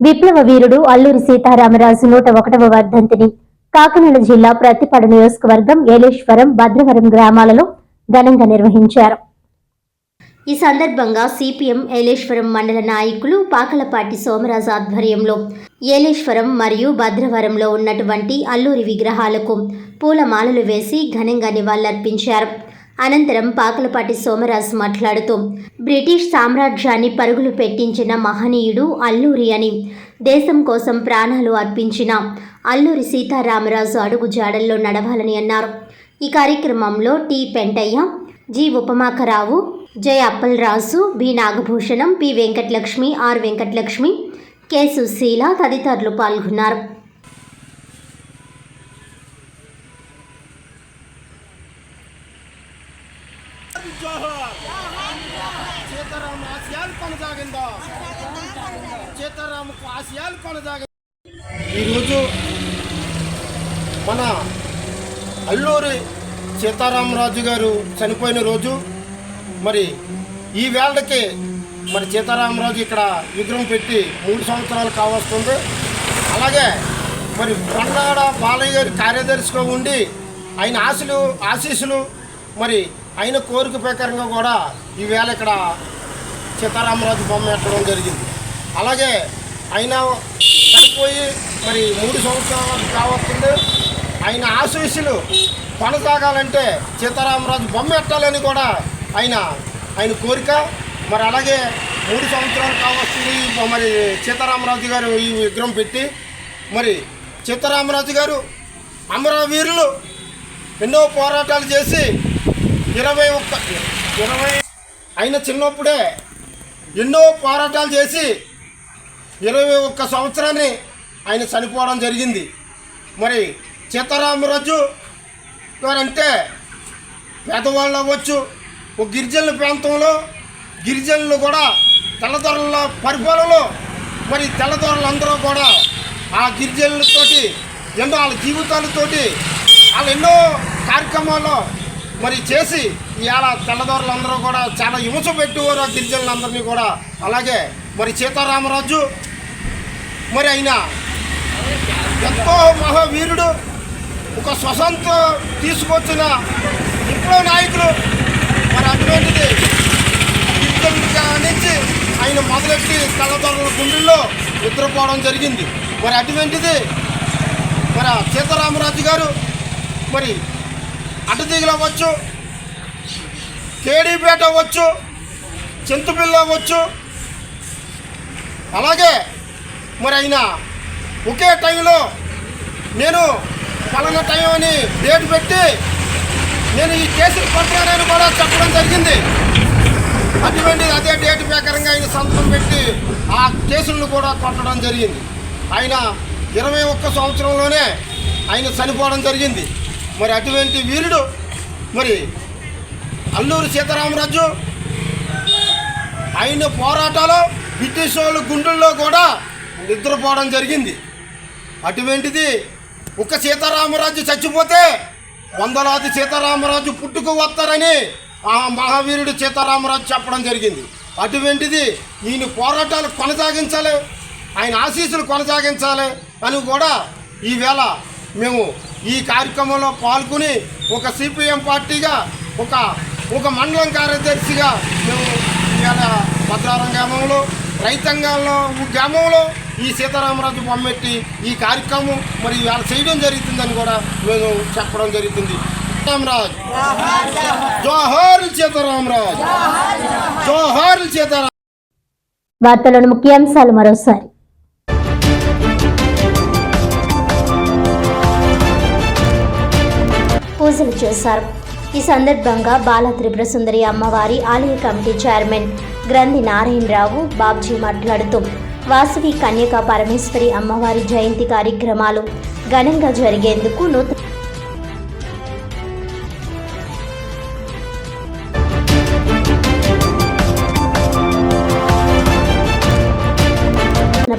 విప్లవ వీరుడు అల్లూరి సీతారామరాజు నూట ఒకటవ వర్ధంతిని. కాకినాడ జిల్లా ప్రతిపాడు నియోజకవర్గం ఏలేశ్వరం భద్రవరం గ్రామాలలో ఘనంగా నిర్వహించారు. ఈ సందర్భంగా సిపిఎం ఏలేశ్వరం మండల నాయకులు పాకలపాటి సోమరాజు ఆధ్వర్యంలో ఏలేశ్వరం మరియు భద్రవరంలో ఉన్నటువంటి అల్లూరి విగ్రహాలకు పూలమాలలు వేసి ఘనంగా నివాళులర్పించారు. అనంతరం పాకలపాటి సోమరాజు మాట్లాడుతూ బ్రిటిష్ సామ్రాజ్యాన్ని పరుగులు పెట్టించిన మహనీయుడు అల్లూరి అని. దేశం కోసం ప్రాణాలు అర్పించిన అల్లూరి సీతారామరాజు అడుగు జాడల్లో నడవాలని అన్నారు. ఈ కార్యక్రమంలో T. Pentaiah G. Upamakarao J. Appalaraju B. Nagabhushanam P. Venkatalakshmi R. Venkatalakshmi K. Susheela తదితరులు పాల్గొన్నారు. సీతారాము ఆశయాలు కొనసాగిందా సీతారాముకు ఆశయాలు కొనసాగి ఈరోజు మన అల్లూరి సీతారామరాజు గారు చనిపోయిన రోజు మరి ఈ వేళకి మరి సీతారామరాజు ఇక్కడ విగ్రహం పెట్టి మూడు సంవత్సరాలు కావస్తుంది అలాగే మరి కొండాడ బాలయ్య గారి కార్యదర్శిగా ఉండి ఆయన ఆశలు ఆశీస్సులు మరి ఆయన కోరిక ప్రకారంగా కూడా ఈవేళ ఇక్కడ సీతారామరాజు బొమ్మ ఎట్టడం జరిగింది. అలాగే ఆయన చనిపోయి మరి మూడు సంవత్సరాలు కావస్తుంది ఆయన ఆశీస్సులు కొనసాగాలంటే సీతారామరాజు బొమ్మ ఎట్టాలని కూడా ఆయన ఆయన కోరిక. మరి అలాగే మూడు సంవత్సరాలు కావస్తుంది మరి సీతారామరాజు గారు ఈ విగ్రహం పెట్టి. మరి సీతారామరాజు గారు అమరవీరులు ఎన్నో పోరాటాలు చేసి ఇరవై ఒక్క ఇరవై ఆయన చిన్నప్పుడే ఎన్నో పోరాటాలు చేసి ఇరవై ఒక్క సంవత్సరాన్ని ఆయన చనిపోవడం జరిగింది. మరి సీతారామరాజు గారంటే పేదవాళ్ళు అవ్వచ్చు ఒక గిరిజనుల ప్రాంతంలో గిరిజనులు కూడా తెల్లదొరల పరిపాలనలో మరి తెల్లదొరలందరూ కూడా ఆ గిరిజనులతోటి ఎన్నో వాళ్ళ జీవితాలతోటి వాళ్ళు ఎన్నో కార్యక్రమాల్లో మరి చేసి ఇవాళ తెల్లదొరలందరూ కూడా చాలా హింస పెట్టేవారు ఆ గిరిజనులందరినీ కూడా. అలాగే మరి సీతారామరాజు మరి ఆయన ఎంతో మహావీరుడు ఒక స్వసంత తీసుకొచ్చిన ఇంట్లో నాయకులు. మరి అటువంటిది గిరిజనులుగా నుంచి ఆయన మొదలెట్టి తెల్లదొరల గుండెల్లో నిద్రపోవడం జరిగింది. మరి అటువంటిది మరి సీతారామరాజు గారు మరి అడ్డదిగులు అవ్వచ్చు. కేడీపేట అవ్వచ్చు. చింతపిల్ల అవ్వచ్చు. అలాగే మరి ఆయన ఒకే టైంలో నేను పలానా టైం అని డేట్ పెట్టి నేను ఈ కేసులు కొట్టానని కూడా చెప్పడం జరిగింది. అటువంటి అదే డేట్ ప్రకారంగా ఆయన సంతకం పెట్టి ఆ కేసులను కూడా కొట్టడం జరిగింది. ఆయన ఇరవై ఒక్క సంవత్సరంలోనే ఆయన చనిపోవడం జరిగింది. మరి అటువంటి వీరుడు మరి అల్లూరు సీతారామరాజు ఆయన పోరాటాలు బ్రిటిష్ వాళ్ళు గుండెల్లో కూడా నిద్రపోవడం జరిగింది. అటువంటిది ఒక సీతారామరాజు చచ్చిపోతే వందలాది సీతారామరాజు పుట్టుకు వస్తారని ఆ మహావీరుడు సీతారామరాజు చెప్పడం జరిగింది. అటువంటిది ఈయన పోరాటాలు కొనసాగించాలి ఆయన ఆశీస్సులు కొనసాగించాలి అని కూడా ఈవేళ మేము ఈ కార్యక్రమంలో పాల్గొని ఒక సిపిఎం పార్టీగా ఒక ఒక మండలం కార్యదర్శిగా మేము ఇవాళ భద్రారం గ్రామంలో రైతాంగంలో గ్రామంలో ఈ సీతారామరాజు బొమ్మెట్టి ఈ కార్యక్రమం మరి ఇవాళ చేయడం జరుగుతుందని కూడా మేము చెప్పడం జరుగుతుంది. సీతారామరాజు. జోహార్ సీతారామరాజు. జోహార్ సీతారాం వార్తలను ముఖ్యాంశాలు మరోసారి. పూజలు చేశారు. ఈ సందర్భంగా బాల త్రిపుర సుందరి అమ్మవారి ఆలయ కమిటీ చైర్మన్ గ్రంథి నారాయణరావు బాబ్జీ మాట్లాడుతూ వాసవి కన్యక పరమేశ్వరి అమ్మవారి జయంతి కార్యక్రమాలు ఘనంగా జరిగేందుకు నూతన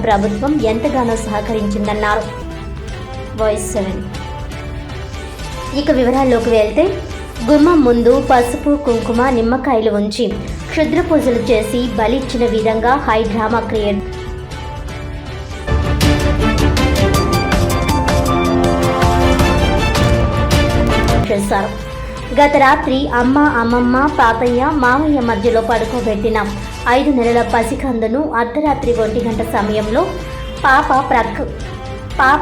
ప్రభుత్వం ఎంతగానో సహకరించిందన్నారు. వాయిస్ సెవెన్ ఇక వివరాల్లోకి వెళ్తే గుమ్మం ముందు పసుపు కుంకుమ నిమ్మకాయలు ఉంచి క్షుద్ర పూజలు చేసి బలిచ్చిన విధంగా హై డ్రామా క్రియేట్ గత రాత్రి అమ్మ అమ్మమ్మ పాపయ్య మామయ్య మధ్యలో పడుకోబెట్టిన ఐదు నెలల పసికందును అర్ధరాత్రి ఒంటి గంట సమయంలో పాప ప్రక్ పాప